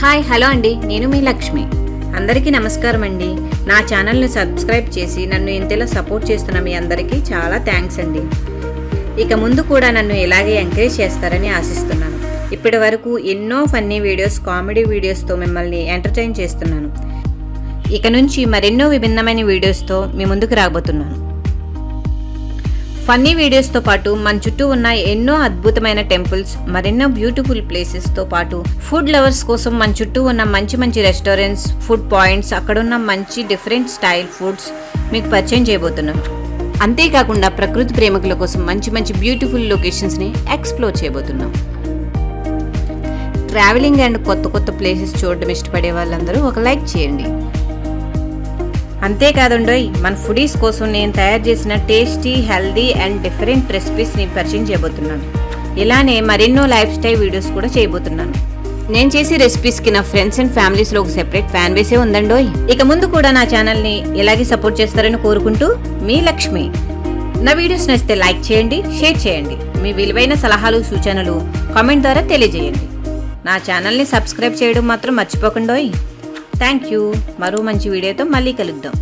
Hi hello అండి. నేను మీ లక్ష్మి. అందరికీ నమస్కారం అండి. నా ఛానల్ని సబ్స్క్రైబ్ చేసి నన్ను ఇంతలా సపోర్ట్ చేస్తున్న మీ అందరికీ చాలా థ్యాంక్స్ అండి. ఇక ముందు కూడా నన్ను ఇలాగే ఎంకరేజ్ చేస్తారని ఆశిస్తున్నాను. ఇప్పటి వరకు ఎన్నో ఫన్నీ వీడియోస్ కామెడీ వీడియోస్తో మిమ్మల్ని ఎంటర్టైన్ చేస్తున్నాను. ఇక నుంచి మరెన్నో విభిన్నమైన వీడియోస్తో మీ ముందుకు రాబోతున్నాను. ఫన్నీ వీడియోస్తో పాటు మన చుట్టూ ఉన్న ఎన్నో అద్భుతమైన టెంపుల్స్ మరెన్నో బ్యూటిఫుల్ ప్లేసెస్తో పాటు ఫుడ్ లవర్స్ కోసం మన చుట్టూ ఉన్న మంచి మంచి రెస్టారెంట్స్ ఫుడ్ పాయింట్స్ అక్కడున్న మంచి డిఫరెంట్ స్టైల్ ఫుడ్స్ మీకు పరిచయం చేయబోతున్నాం. అంతేకాకుండా ప్రకృతి ప్రేమికుల కోసం మంచి మంచి బ్యూటిఫుల్ లొకేషన్స్ని ఎక్స్ప్లోర్ చేయబోతున్నాం. ట్రావెలింగ్ అండ్ కొత్త కొత్త ప్లేసెస్ చూడడం ఇష్టపడే వాళ్ళందరూ ఒక లైక్ చేయండి. అంతేకాదండోయ్ మన ఫుడీస్ కోసం నేను తయారు చేసిన టేస్టీ హెల్దీ అండ్ డిఫరెంట్ రెసిపీస్ని పరిచయం చేయబోతున్నాను. ఇలానే మరెన్నో లైఫ్ స్టైల్ వీడియోస్ కూడా చేయబోతున్నాను. నేను చేసే రెసిపీస్కి నా ఫ్రెండ్స్ అండ్ ఫ్యామిలీస్లో ఒక సెపరేట్ ఫ్యాన్ బేసే ఉందండోయ్. ఇక ముందు కూడా నా ఛానల్ని ఇలాగే సపోర్ట్ చేస్తారని కోరుకుంటూ మీ లక్ష్మి. నా వీడియోస్ నచ్చితే లైక్ చేయండి షేర్ చేయండి. మీ విలువైన సలహాలు సూచనలు కామెంట్ ద్వారా తెలియజేయండి. నా ఛానల్ని సబ్స్క్రైబ్ చేయడం మాత్రం మర్చిపోకండోయ్. థ్యాంక్ యూ మరో మంచి వీడియోతో మళ్ళీ కలుద్దాం.